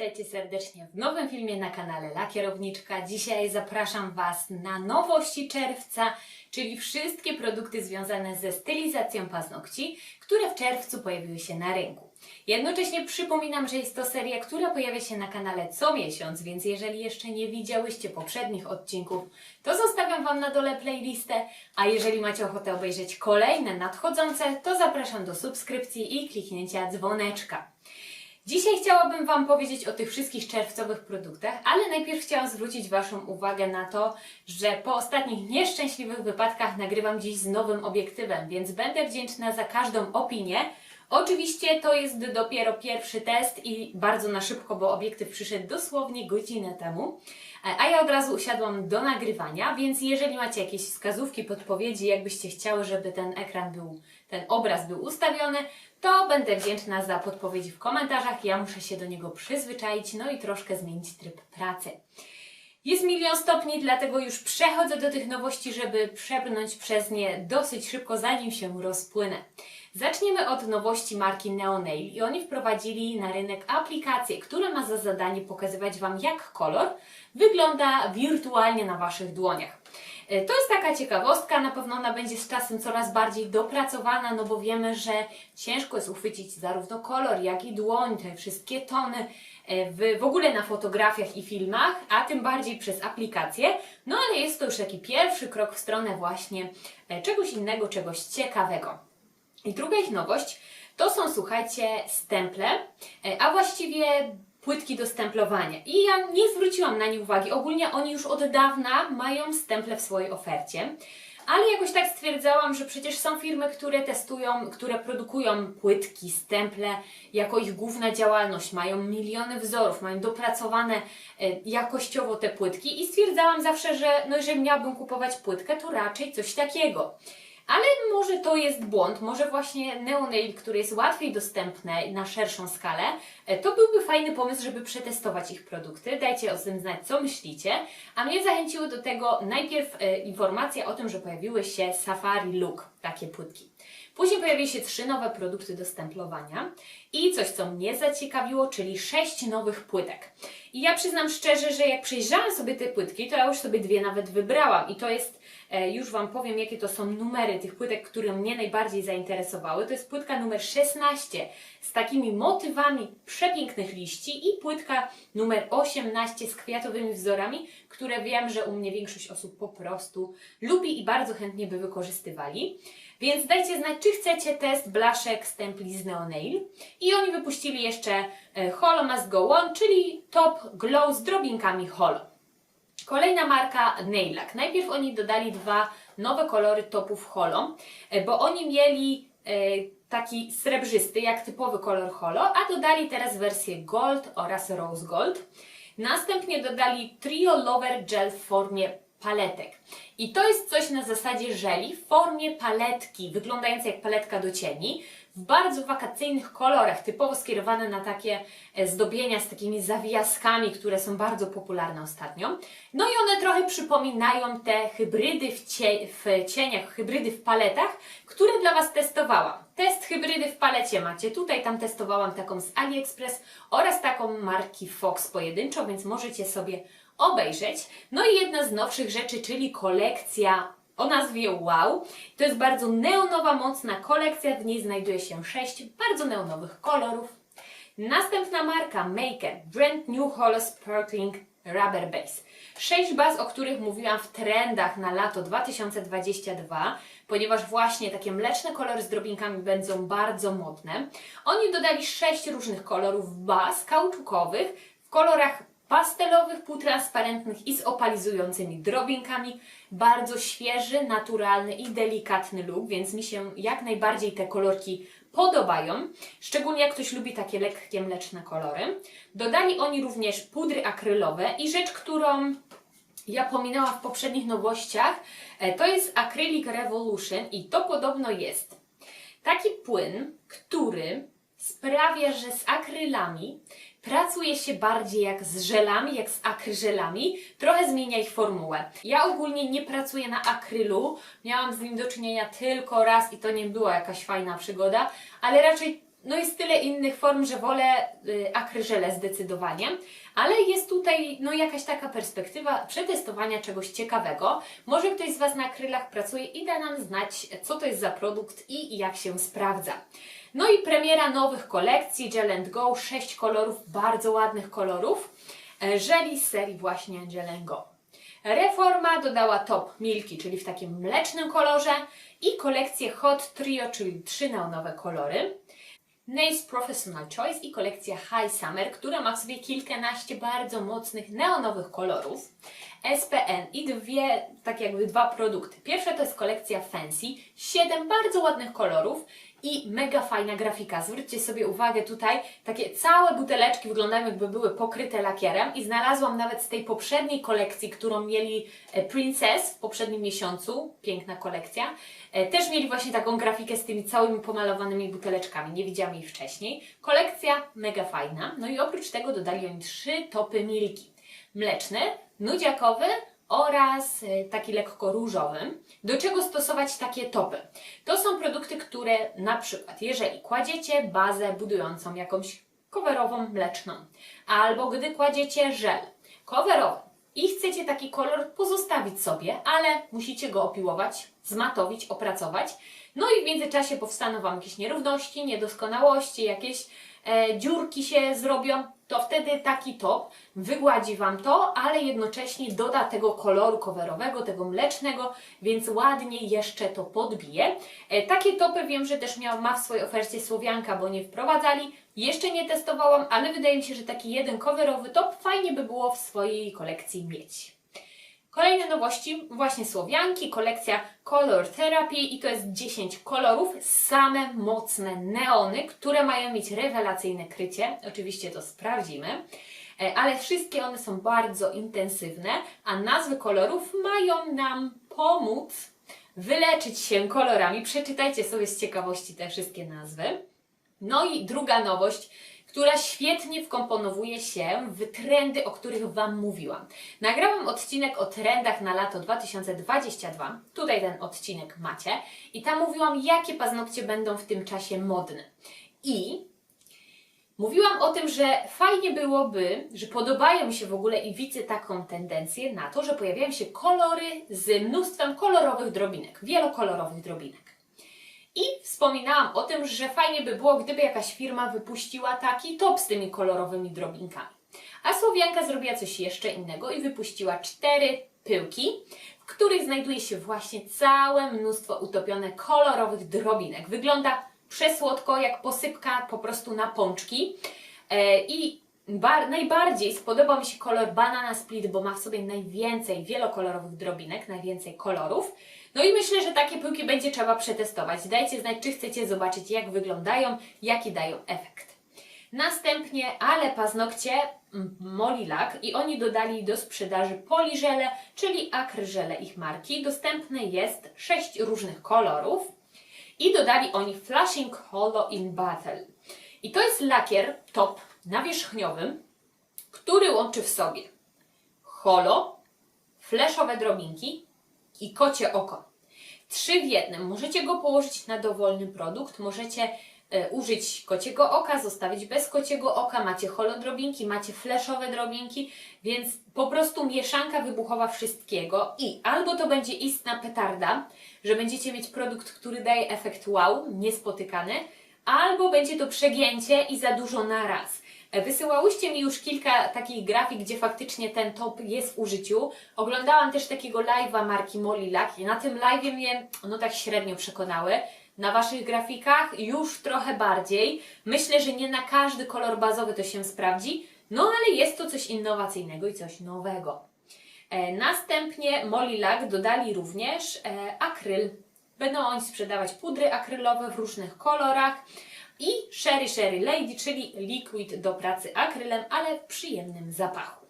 witajcie serdecznie w nowym filmie na kanale La Kierowniczka. Dzisiaj zapraszam Was na nowości czerwca, czyli wszystkie produkty związane ze stylizacją paznokci, które w czerwcu pojawiły się na rynku. Jednocześnie przypominam, że jest to seria, która pojawia się na kanale co miesiąc, więc jeżeli jeszcze nie widziałyście poprzednich odcinków, to zostawiam Wam na dole playlistę, a jeżeli macie ochotę obejrzeć kolejne nadchodzące, to zapraszam do subskrypcji i kliknięcia dzwoneczka. Dzisiaj chciałabym Wam powiedzieć o tych wszystkich czerwcowych produktach, ale najpierw chciałam zwrócić Waszą uwagę na to, że po ostatnich nieszczęśliwych wypadkach nagrywam dziś z nowym obiektywem, więc będę wdzięczna za każdą opinię. Oczywiście to jest dopiero pierwszy test i bardzo na szybko, bo obiektyw przyszedł dosłownie godzinę temu. A ja od razu usiadłam do nagrywania, więc jeżeli macie jakieś wskazówki, podpowiedzi, jakbyście chciały, żeby ten ekran był, ten obraz był ustawiony, to będę wdzięczna za podpowiedzi w komentarzach. Ja muszę się do niego przyzwyczaić, no i troszkę zmienić tryb pracy. Jest milion stopni, dlatego już przechodzę do tych nowości, żeby przebrnąć przez nie dosyć szybko, zanim się rozpłynę. Zaczniemy od nowości marki Neonail i oni wprowadzili na rynek aplikację, która ma za zadanie pokazywać Wam jak kolor wygląda wirtualnie na Waszych dłoniach. E, To jest taka ciekawostka, na pewno ona będzie z czasem coraz bardziej dopracowana, no bo wiemy, że ciężko jest uchwycić zarówno kolor, jak i dłoń, te wszystkie tony e, w, w ogóle na fotografiach i filmach, a tym bardziej przez aplikację. No ale jest to już taki pierwszy krok w stronę właśnie e, czegoś innego, czegoś ciekawego. I druga ich nowość to są, słuchajcie, stemple, a właściwie płytki do stemplowania. I ja nie zwróciłam na nie uwagi. Ogólnie oni już od dawna mają stemple w swojej ofercie. Ale jakoś tak stwierdzałam, że przecież są firmy, które testują, które produkują płytki, stemple jako ich główna działalność, mają miliony wzorów, mają dopracowane e, jakościowo te płytki i stwierdzałam zawsze, że no jeżeli miałabym kupować płytkę, to raczej coś takiego. Ale może to jest błąd, może właśnie Neonail, który jest łatwiej dostępny na szerszą skalę, e, to byłby fajny pomysł, żeby przetestować ich produkty. Dajcie o tym znać, co myślicie. A mnie zachęciły do tego najpierw e, informacja o tym, że pojawiły się Safari Look, takie płytki. Później pojawiły się trzy nowe produkty do stemplowania i coś, co mnie zaciekawiło, czyli sześć nowych płytek. I ja przyznam szczerze, że jak przejrzałam sobie te płytki, to ja już sobie dwie nawet wybrałam i to jest, już Wam powiem, jakie to są numery tych płytek, które mnie najbardziej zainteresowały. To jest płytka numer 16 z takimi motywami przepięknych liści i płytka numer 18 z kwiatowymi wzorami, które wiem, że u mnie większość osób po prostu lubi i bardzo chętnie by wykorzystywali. Więc dajcie znać, czy chcecie test blaszek stempli z Neonail. I oni wypuścili jeszcze e, Holo Must Go On, czyli Top Glow z drobinkami Holo. Kolejna marka Nailak. Najpierw oni dodali dwa nowe kolory topów Holo, e, bo oni mieli e, taki srebrzysty, jak typowy kolor Holo, a dodali teraz wersję Gold oraz Rose Gold. Następnie dodali Trio Lover Gel w formie paletek. I to jest coś na zasadzie żeli w formie paletki, wyglądającej jak paletka do cieni, bardzo wakacyjnych kolorach, typowo skierowane na takie e, zdobienia z takimi zawijaskami, które są bardzo popularne ostatnio. No i one trochę przypominają te hybrydy w, cie w cieniach, hybrydy w paletach, które dla Was testowałam. Test hybrydy w palecie macie tutaj, tam testowałam taką z AliExpress oraz taką marki Fox pojedynczo, więc możecie sobie obejrzeć. No i jedna z nowszych rzeczy, czyli kolekcja o nazwie Wow. To jest bardzo neonowa, mocna kolekcja. W niej znajduje się sześć bardzo neonowych kolorów. Następna marka Maker Brand New Holo Sparkling Rubber Base. Sześć baz, o których mówiłam w trendach na lato 2022, ponieważ właśnie takie mleczne kolory z drobinkami będą bardzo modne. Oni dodali sześć różnych kolorów baz kauczukowych w kolorach pastelowych, półtransparentnych i z opalizującymi drobinkami. Bardzo świeży, naturalny i delikatny look, więc mi się jak najbardziej te kolorki podobają. Szczególnie jak ktoś lubi takie lekkie, mleczne kolory. Dodali oni również pudry akrylowe i rzecz, którą ja pominęłam w poprzednich nowościach, e, to jest Acrylic Revolution i to podobno jest taki płyn, który sprawia, że z akrylami pracuje się bardziej jak z żelami, jak z akryżelami, trochę zmienia ich formułę. Ja ogólnie nie pracuję na akrylu, miałam z nim do czynienia tylko raz i to nie była jakaś fajna przygoda, ale raczej no jest tyle innych form, że wolę y, akryżele zdecydowanie, ale jest tutaj no jakaś taka perspektywa przetestowania czegoś ciekawego. Może ktoś z Was na akrylach pracuje i da nam znać, co to jest za produkt i jak się sprawdza. No i premiera nowych kolekcji Gel Go, 6 kolorów, bardzo ładnych kolorów, e, żeli z serii właśnie Gel Go. Reforma dodała top Milki, czyli w takim mlecznym kolorze i kolekcję Hot Trio, czyli trzy neonowe kolory. Nace Professional Choice i kolekcja High Summer, która ma w sobie kilkanaście bardzo mocnych neonowych kolorów. SPN i dwie, tak jakby dwa produkty. Pierwsza to jest kolekcja Fancy, siedem bardzo ładnych kolorów i mega fajna grafika. Zwróćcie sobie uwagę tutaj, takie całe buteleczki wyglądają jakby były pokryte lakierem i znalazłam nawet z tej poprzedniej kolekcji, którą mieli e, Princess w poprzednim miesiącu, piękna kolekcja, e, też mieli właśnie taką grafikę z tymi całymi pomalowanymi buteleczkami, nie widziałam jej wcześniej. Kolekcja mega fajna, no i oprócz tego dodali oni trzy topy milki. Mleczny, nudziakowy oraz e, taki lekko różowy. Do czego stosować takie topy? To są produkty, które na przykład, jeżeli kładziecie bazę budującą jakąś coverową mleczną, albo gdy kładziecie żel coverowy i chcecie taki kolor pozostawić sobie, ale musicie go opiłować, zmatowić, opracować, no i w międzyczasie powstaną Wam jakieś nierówności, niedoskonałości, jakieś dziurki się zrobią, to wtedy taki top wygładzi Wam to, ale jednocześnie doda tego koloru coverowego, tego mlecznego, więc ładnie jeszcze to podbije. E, takie topy wiem, że też miał, ma w swojej ofercie Słowianka, bo nie wprowadzali. Jeszcze nie testowałam, ale wydaje mi się, że taki jeden coverowy top fajnie by było w swojej kolekcji mieć. Kolejne nowości, właśnie Słowianki, kolekcja Color Therapy i to jest 10 kolorów, same mocne neony, które mają mieć rewelacyjne krycie. Oczywiście to sprawdzimy, E, ale wszystkie one są bardzo intensywne, a nazwy kolorów mają nam pomóc wyleczyć się kolorami. Przeczytajcie sobie z ciekawości te wszystkie nazwy. No i druga nowość, która świetnie wkomponowuje się w trendy, o których Wam mówiłam. Nagrałam odcinek o trendach na lato 2022. Tutaj ten odcinek macie. I tam mówiłam, jakie paznokcie będą w tym czasie modne. I Mówiłam o tym, że fajnie byłoby, że podobają mi się w ogóle i widzę taką tendencję na to, że pojawiają się kolory z mnóstwem kolorowych drobinek, wielokolorowych drobinek. I wspominałam o tym, że fajnie by było, gdyby jakaś firma wypuściła taki top z tymi kolorowymi drobinkami. A Słowianka zrobiła coś jeszcze innego i wypuściła cztery pyłki, w których znajduje się właśnie całe mnóstwo utopione kolorowych drobinek. Wygląda przesłodko, jak posypka po prostu na pączki. E, I bar- najbardziej spodoba mi się kolor Banana Split, bo ma w sobie najwięcej wielokolorowych drobinek, najwięcej kolorów. No i myślę, że takie pyłki będzie trzeba przetestować. Dajcie znać, czy chcecie zobaczyć, jak wyglądają, jaki dają efekt. Następnie Ale Paznokcie mm, Molilak i oni dodali do sprzedaży poliżele, czyli akryżele ich marki. Dostępne jest 6 różnych kolorów i dodali oni Flashing Holo in Battle. I to jest lakier top nawierzchniowym, który łączy w sobie holo, fleszowe drobinki i kocie oko. Trzy w jednym. Możecie go położyć na dowolny produkt, możecie e, użyć kociego oka, zostawić bez kociego oka, macie holodrobinki, macie fleszowe drobinki, więc po prostu mieszanka wybuchowa wszystkiego i albo to będzie istna petarda, że będziecie mieć produkt, który daje efekt wow, niespotykany, albo będzie to przegięcie i za dużo na raz. Wysyłałyście mi już kilka takich grafik, gdzie faktycznie ten top jest w użyciu. Oglądałam też takiego live'a marki Molilak i na tym live'ie mnie no tak średnio przekonały. Na Waszych grafikach już trochę bardziej. Myślę, że nie na każdy kolor bazowy to się sprawdzi, no ale jest to coś innowacyjnego i coś nowego. E, Następnie Molilak dodali również e, akryl. Będą oni sprzedawać pudry akrylowe w różnych kolorach i Sherry Sherry Lady, czyli liquid do pracy akrylem, ale w przyjemnym zapachu.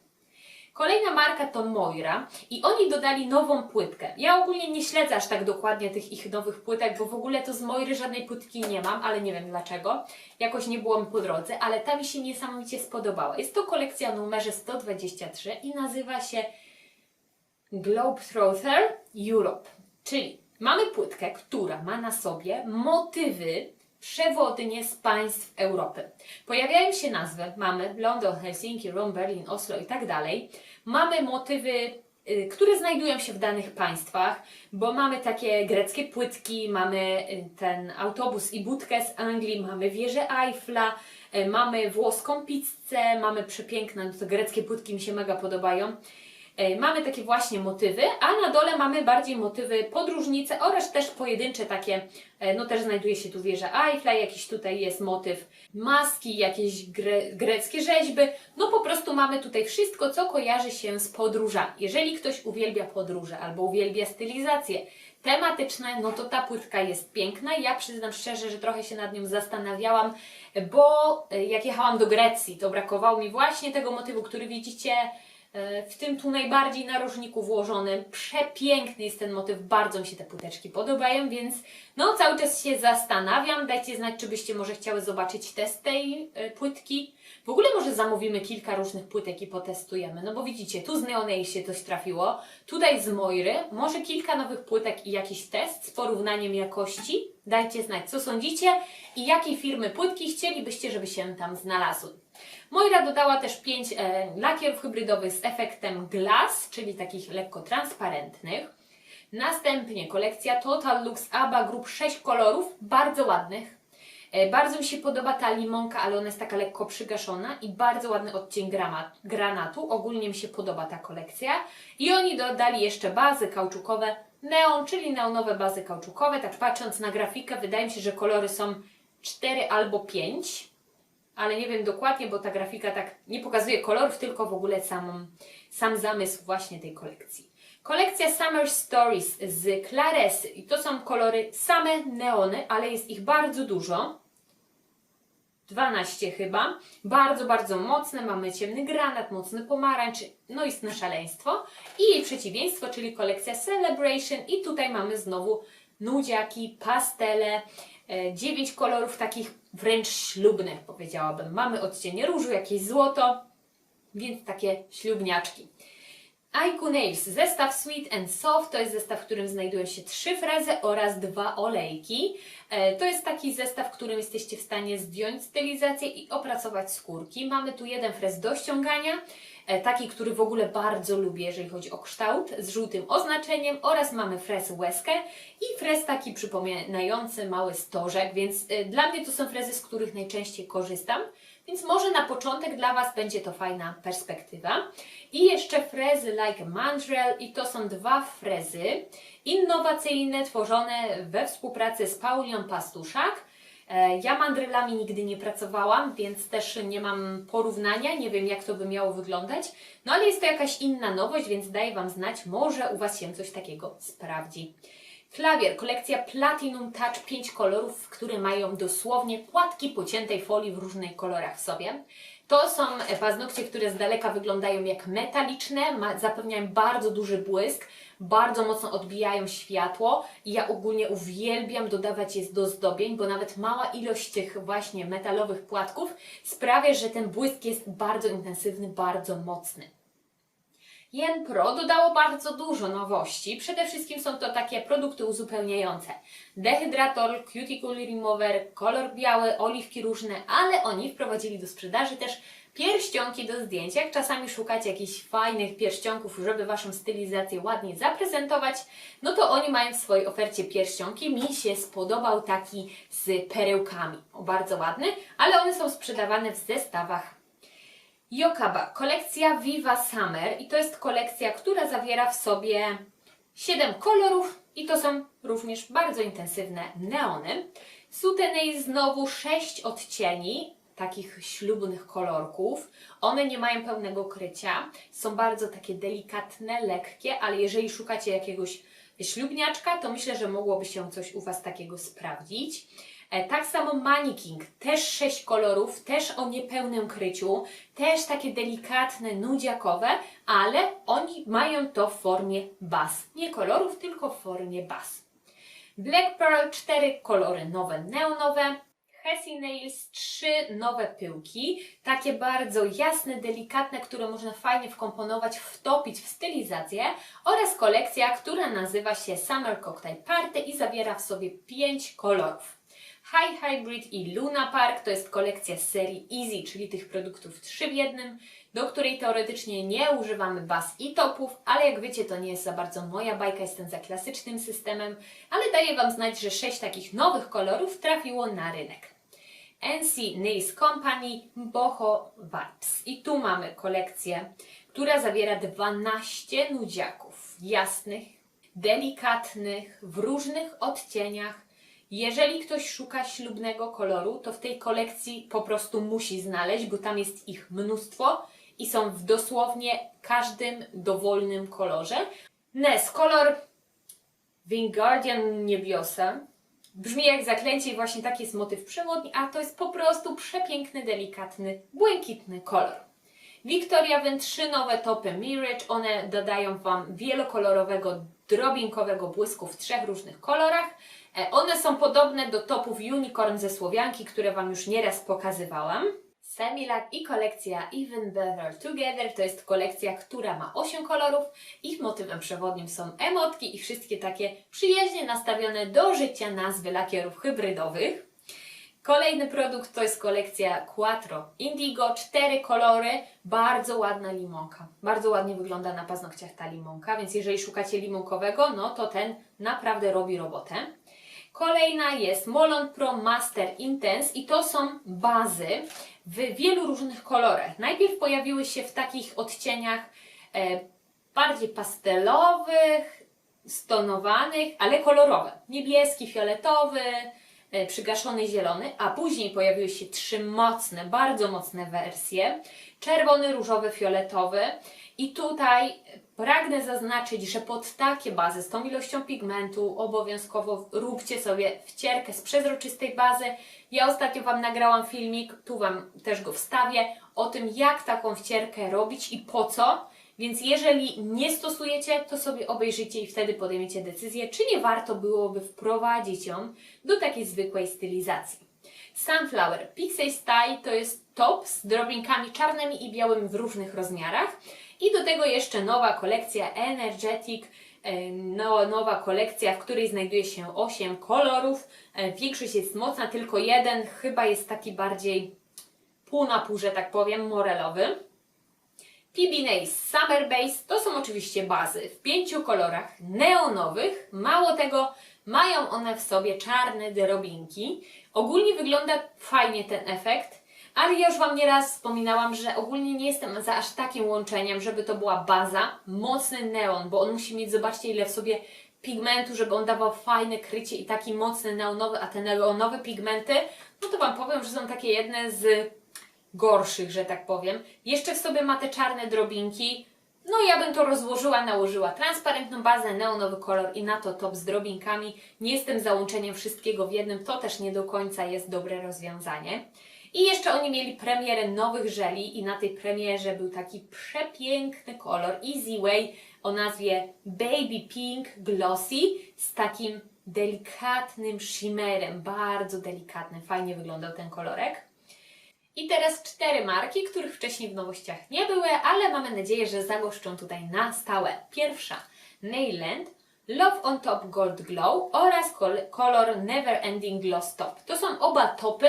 Kolejna marka to Moira i oni dodali nową płytkę. Ja ogólnie nie śledzę aż tak dokładnie tych ich nowych płytek, bo w ogóle to z Moiry żadnej płytki nie mam, ale nie wiem dlaczego. Jakoś nie było mi po drodze, ale ta mi się niesamowicie spodobała. Jest to kolekcja numerze 123 i nazywa się Globetrotter Europe. Czyli mamy płytkę, która ma na sobie motywy przewodnie z państw Europy. Pojawiają się nazwy, mamy London, Helsinki, Rom, Berlin, Oslo i tak dalej. Mamy motywy, y, które znajdują się w danych państwach, bo mamy takie greckie płytki, mamy y, ten autobus i budkę z Anglii, mamy wieżę Eiffla, y, mamy włoską pizzę, mamy przepiękne, no to greckie płytki mi się mega podobają. E, Mamy takie właśnie motywy, a na dole mamy bardziej motywy podróżnice oraz też pojedyncze takie, e, no też znajduje się tu wieża Eiffla, jakiś tutaj jest motyw maski, jakieś gre, greckie rzeźby, no po prostu mamy tutaj wszystko, co kojarzy się z podróżami. Jeżeli ktoś uwielbia podróże albo uwielbia stylizację tematyczne, no to ta płytka jest piękna. Ja przyznam szczerze, że trochę się nad nią zastanawiałam, bo e, jak jechałam do Grecji, to brakowało mi właśnie tego motywu, który widzicie w tym tu najbardziej narożniku włożonym. Przepiękny jest ten motyw, bardzo mi się te płyteczki podobają, więc no cały czas się zastanawiam. Dajcie znać, czy byście może chciały zobaczyć test tej e, płytki. W ogóle może zamówimy kilka różnych płytek i potestujemy, no bo widzicie, tu z Neonej się coś trafiło, tutaj z Moiry, może kilka nowych płytek i jakiś test z porównaniem jakości. Dajcie znać, co sądzicie i jakiej firmy płytki chcielibyście, żeby się tam znalazły. Moira dodała też 5 e, lakierów hybrydowych z efektem glass, czyli takich lekko transparentnych. Następnie kolekcja Total Lux ABBA Group 6 kolorów, bardzo ładnych. E, bardzo mi się podoba ta limonka, ale ona jest taka lekko przygaszona i bardzo ładny odcień granatu. Ogólnie mi się podoba ta kolekcja. I oni dodali jeszcze bazy kauczukowe neon, czyli neonowe bazy kauczukowe. Tak patrząc na grafikę, wydaje mi się, że kolory są 4 albo 5 ale nie wiem dokładnie, bo ta grafika tak nie pokazuje kolorów, tylko w ogóle samą, sam zamysł właśnie tej kolekcji. Kolekcja Summer Stories z Claresy i to są kolory same neony, ale jest ich bardzo dużo. 12 chyba. Bardzo, bardzo mocne. Mamy ciemny granat, mocny pomarańcz, no istne szaleństwo. I jej przeciwieństwo, czyli kolekcja Celebration i tutaj mamy znowu nudziaki, pastele, 9 kolorów takich wręcz ślubnych powiedziałabym. Mamy odcienie różu, jakieś złoto, więc takie ślubniaczki. Aiku Nails, zestaw Sweet and Soft, to jest zestaw, w którym znajdują się trzy frezy oraz dwa olejki. E, To jest taki zestaw, w którym jesteście w stanie zdjąć stylizację i opracować skórki. Mamy tu jeden frez do ściągania, e, taki, który w ogóle bardzo lubię, jeżeli chodzi o kształt, z żółtym oznaczeniem oraz mamy frez łezkę i frez taki przypominający mały stożek, więc e, dla mnie to są frezy, z których najczęściej korzystam. Więc może na początek dla Was będzie to fajna perspektywa. I jeszcze frezy like mandrel i to są dwa frezy innowacyjne, tworzone we współpracy z Paulią Pastuszak. E, Ja mandrelami nigdy nie pracowałam, więc też nie mam porównania, nie wiem jak to by miało wyglądać. No ale jest to jakaś inna nowość, więc daję Wam znać, może u Was się coś takiego sprawdzi. Klawier, kolekcja Platinum Touch 5 kolorów, które mają dosłownie płatki pociętej folii w różnych kolorach w sobie. To są e, paznokcie, które z daleka wyglądają jak metaliczne, ma, zapewniają bardzo duży błysk, bardzo mocno odbijają światło i ja ogólnie uwielbiam dodawać je do zdobień, bo nawet mała ilość tych właśnie metalowych płatków sprawia, że ten błysk jest bardzo intensywny, bardzo mocny. Jen Pro dodało bardzo dużo nowości. Przede wszystkim są to takie produkty uzupełniające. Dehydrator, cuticle remover, kolor biały, oliwki różne, ale oni wprowadzili do sprzedaży też pierścionki do zdjęć. Jak czasami szukacie jakichś fajnych pierścionków, żeby Waszą stylizację ładnie zaprezentować, no to oni mają w swojej ofercie pierścionki. Mi się spodobał taki z perełkami. O, bardzo ładny, ale one są sprzedawane w zestawach Yokaba, kolekcja Viva Summer i to jest kolekcja, która zawiera w sobie 7 kolorów i to są również bardzo intensywne neony. Sutenej znowu 6 odcieni takich ślubnych kolorków. One nie mają pełnego krycia, są bardzo takie delikatne, lekkie, ale jeżeli szukacie jakiegoś ślubniaczka, to myślę, że mogłoby się coś u Was takiego sprawdzić. E, Tak samo Maniking, też sześć kolorów, też o niepełnym kryciu, też takie delikatne, nudziakowe, ale oni mają to w formie bas. Nie kolorów, tylko w formie bas. Black Pearl, cztery kolory nowe, neonowe. Hessy Nails, trzy nowe pyłki, takie bardzo jasne, delikatne, które można fajnie wkomponować, wtopić w stylizację oraz kolekcja, która nazywa się Summer Cocktail Party i zawiera w sobie pięć kolorów. High Hybrid i Luna Park to jest kolekcja z serii Easy, czyli tych produktów 3 w jednym, do której teoretycznie nie używamy baz i topów, ale jak wiecie, to nie jest za bardzo moja bajka, jestem za klasycznym systemem, ale daję Wam znać, że 6 takich nowych kolorów trafiło na rynek. NC Nails Company Boho Vibes. I tu mamy kolekcję, która zawiera 12 nudziaków jasnych, delikatnych, w różnych odcieniach. Jeżeli ktoś szuka ślubnego koloru, to w tej kolekcji po prostu musi znaleźć, bo tam jest ich mnóstwo i są w dosłownie każdym dowolnym kolorze. Nes, kolor Wingardian Niebiosa. Brzmi jak zaklęcie i właśnie taki jest motyw przewodni, a to jest po prostu przepiękny, delikatny, błękitny kolor. Victoria Wyn trzy nowe topy Mirage. One dodają Wam wielokolorowego, drobinkowego błysku w trzech różnych kolorach. E, One są podobne do topów Unicorn ze Słowianki, które Wam już nieraz pokazywałam. Semilac i kolekcja Even Better Together to jest kolekcja, która ma 8 kolorów. Ich motywem przewodnim są emotki i wszystkie takie przyjaźnie nastawione do życia nazwy lakierów hybrydowych. Kolejny produkt to jest kolekcja Quattro Indigo, cztery kolory, bardzo ładna limonka. Bardzo ładnie wygląda na paznokciach ta limonka, więc jeżeli szukacie limonkowego, no to ten naprawdę robi robotę. Kolejna jest Molon Pro Master Intense i to są bazy w wielu różnych kolorach. Najpierw pojawiły się w takich odcieniach e, bardziej pastelowych, stonowanych, ale kolorowe. Niebieski, fioletowy, e, przygaszony zielony, a później pojawiły się trzy mocne, bardzo mocne wersje. Czerwony, różowy, fioletowy. I tutaj pragnę zaznaczyć, że pod takie bazy z tą ilością pigmentu obowiązkowo róbcie sobie wcierkę z przezroczystej bazy. Ja ostatnio Wam nagrałam filmik, tu Wam też go wstawię, o tym jak taką wcierkę robić i po co. Więc jeżeli nie stosujecie, to sobie obejrzyjcie i wtedy podejmiecie decyzję, czy nie warto byłoby wprowadzić ją do takiej zwykłej stylizacji. Sunflower Pixie Style to jest top z drobinkami czarnymi i białymi w różnych rozmiarach. I do tego jeszcze nowa kolekcja Energetic, e, no, nowa kolekcja, w której znajduje się 8 kolorów. E, Większość jest mocna, tylko jeden chyba jest taki bardziej pół na pół, że tak powiem, morelowy. PB Summer Base to są oczywiście bazy w pięciu kolorach neonowych. Mało tego, mają one w sobie czarne drobinki. Ogólnie wygląda fajnie ten efekt, ale ja już Wam nieraz wspominałam, że ogólnie nie jestem za aż takim łączeniem, żeby to była baza, mocny neon, bo on musi mieć, zobaczcie ile w sobie pigmentu, żeby on dawał fajne krycie i taki mocny neonowy, a te neonowe pigmenty, no to Wam powiem, że są takie jedne z gorszych, że tak powiem. Jeszcze w sobie ma te czarne drobinki. No ja bym to rozłożyła, nałożyła transparentną bazę, neonowy kolor i na to top z drobinkami. Nie jestem załączeniem wszystkiego w jednym, to też nie do końca jest dobre rozwiązanie. I jeszcze oni mieli premierę nowych żeli i na tej premierze był taki przepiękny kolor Easy Way o nazwie Baby Pink Glossy z takim delikatnym shimmerem, bardzo delikatny, fajnie wyglądał ten kolorek. I teraz cztery marki, których wcześniej w nowościach nie były, ale mamy nadzieję, że zagoszczą tutaj na stałe. Pierwsza Neyland, Love on Top Gold Glow oraz kol- kolor Never Ending Gloss Top. To są oba topy,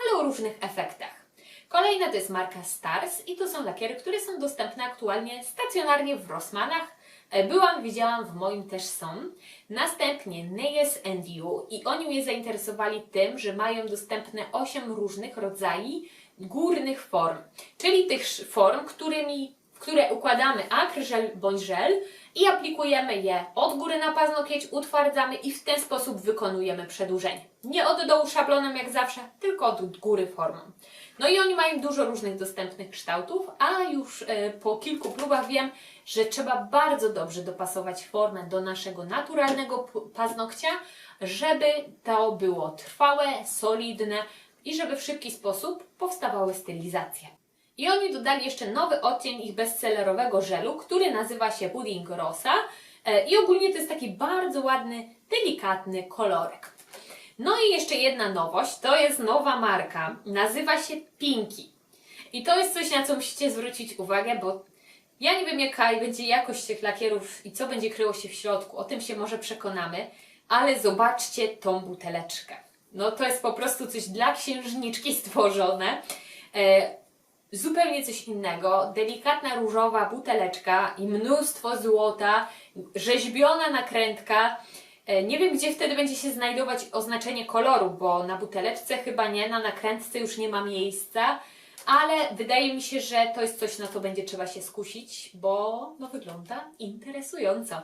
ale o różnych efektach. Kolejna to jest marka Stars i to są lakiery, które są dostępne aktualnie stacjonarnie w Rossmanach. E, Byłam, widziałam, w moim też są. Następnie Nails and You i oni mnie zainteresowali tym, że mają dostępne 8 różnych rodzajów górnych form, czyli tych form, którymi, w które układamy akr, żel bądź żel i aplikujemy je od góry na paznokieć, utwardzamy i w ten sposób wykonujemy przedłużenie. Nie od dołu szablonem jak zawsze, tylko od góry formą. No i oni mają dużo różnych dostępnych kształtów, a już e, po kilku próbach wiem, że trzeba bardzo dobrze dopasować formę do naszego naturalnego paznokcia, żeby to było trwałe, solidne i żeby w szybki sposób powstawały stylizacje. I oni dodali jeszcze nowy odcień ich bestsellerowego żelu, który nazywa się Pudding Rosa. E, I ogólnie to jest taki bardzo ładny, delikatny kolorek. No i jeszcze jedna nowość, to jest nowa marka, nazywa się Pinky. I to jest coś, na co musicie zwrócić uwagę, bo ja nie wiem jaka będzie jakość tych lakierów i co będzie kryło się w środku, o tym się może przekonamy, ale zobaczcie tą buteleczkę. No to jest po prostu coś dla księżniczki stworzone. Zupełnie coś innego. Delikatna różowa buteleczka i mnóstwo złota, rzeźbiona nakrętka. E, Nie wiem, gdzie wtedy będzie się znajdować oznaczenie koloru, bo na buteleczce chyba nie, na nakrętce już nie ma miejsca, ale wydaje mi się, że to jest coś, na co będzie trzeba się skusić, bo no, wygląda interesująco.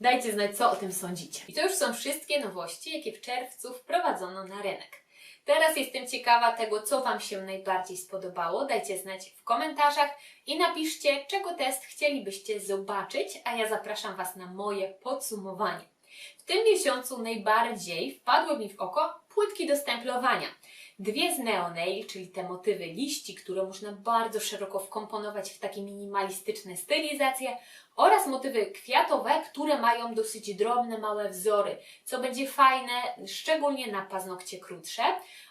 Dajcie znać, co o tym sądzicie. I to już są wszystkie nowości, jakie w czerwcu wprowadzono na rynek. Teraz jestem ciekawa tego, co Wam się najbardziej spodobało. Dajcie znać w komentarzach i napiszcie, czego test chcielibyście zobaczyć, a ja zapraszam Was na moje podsumowanie. W tym miesiącu najbardziej wpadły mi w oko płytki do stemplowania. Dwie z Neonail, czyli te motywy liści, które można bardzo szeroko wkomponować w takie minimalistyczne stylizacje oraz motywy kwiatowe, które mają dosyć drobne, małe wzory, co będzie fajne, szczególnie na paznokcie krótsze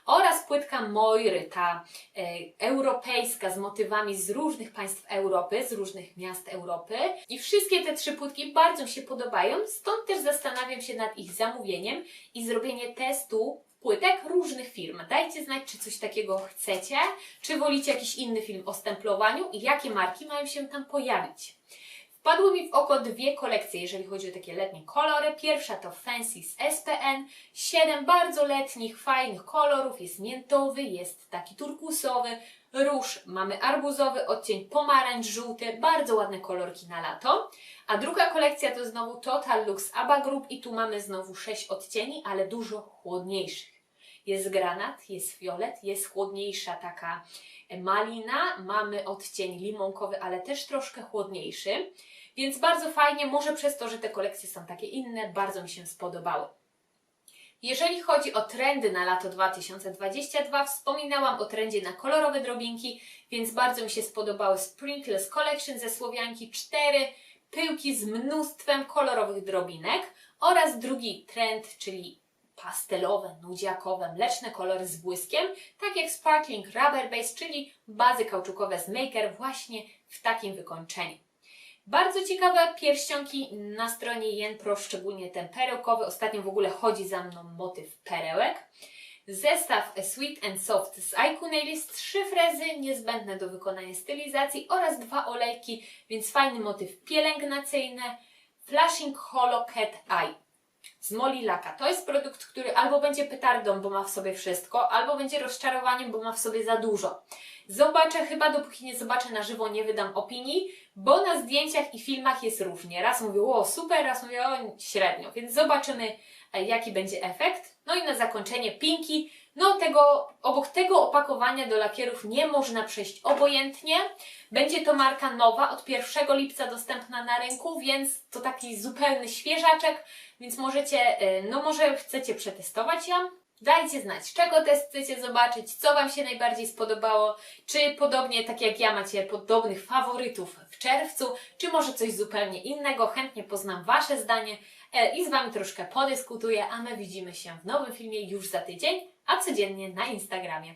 oraz płytka Moiry, ta e, europejska z motywami z różnych państw Europy, z różnych miast Europy. I wszystkie te trzy płytki bardzo mi się podobają, stąd też zastanawiam się nad ich zamówieniem i zrobienie testu płytek różnych firm. Dajcie znać, czy coś takiego chcecie, czy wolicie jakiś inny film o stemplowaniu i jakie marki mają się tam pojawić. Wpadły mi w oko dwie kolekcje, jeżeli chodzi o takie letnie kolory. Pierwsza to Fancy z SPN. Siedem bardzo letnich, fajnych kolorów. Jest miętowy, jest taki turkusowy, róż, mamy arbuzowy, odcień pomarańcz, żółty. Bardzo ładne kolorki na lato. A druga kolekcja to znowu Total Lux Abba Group i tu mamy znowu sześć odcieni, ale dużo chłodniejszych. Jest granat, jest fiolet, jest chłodniejsza taka malina, mamy odcień limonkowy, ale też troszkę chłodniejszy. Więc bardzo fajnie, może przez to, że te kolekcje są takie inne, bardzo mi się spodobały. Jeżeli chodzi o trendy na lato 2022, wspominałam o trendzie na kolorowe drobinki, więc bardzo mi się spodobały Sprinkles Collection ze Słowianki, cztery pyłki z mnóstwem kolorowych drobinek oraz drugi trend, czyli pastelowe, nudziakowe, mleczne kolory z błyskiem, tak jak Sparkling Rubber Base, czyli bazy kauczukowe z Maker właśnie w takim wykończeniu. Bardzo ciekawe pierścionki na stronie Jenpro, szczególnie ten perełkowy. Ostatnio w ogóle chodzi za mną motyw perełek. Zestaw Sweet and Soft z IQ Nails, trzy frezy niezbędne do wykonania stylizacji oraz dwa olejki, więc fajny motyw pielęgnacyjny. Flashing Holo Cat Eye z Molly Laka. To jest produkt, który albo będzie petardą, bo ma w sobie wszystko, albo będzie rozczarowaniem, bo ma w sobie za dużo. Zobaczę, chyba dopóki nie zobaczę na żywo, nie wydam opinii, bo na zdjęciach i filmach jest różnie. Raz mówię, o super, raz mówię, o średnio, więc zobaczymy, e, jaki będzie efekt. No i na zakończenie pinki. No tego, obok tego opakowania do lakierów nie można przejść obojętnie. Będzie to marka nowa, od 1 lipca dostępna na rynku, więc to taki zupełny świeżaczek, więc możecie, e, no może chcecie przetestować ją. Dajcie znać, czego test chcecie zobaczyć, co Wam się najbardziej spodobało, czy podobnie tak jak ja macie podobnych faworytów w czerwcu, czy może coś zupełnie innego. Chętnie poznam Wasze zdanie e, i z Wami troszkę podyskutuję, a my widzimy się w nowym filmie już za tydzień, a codziennie na Instagramie.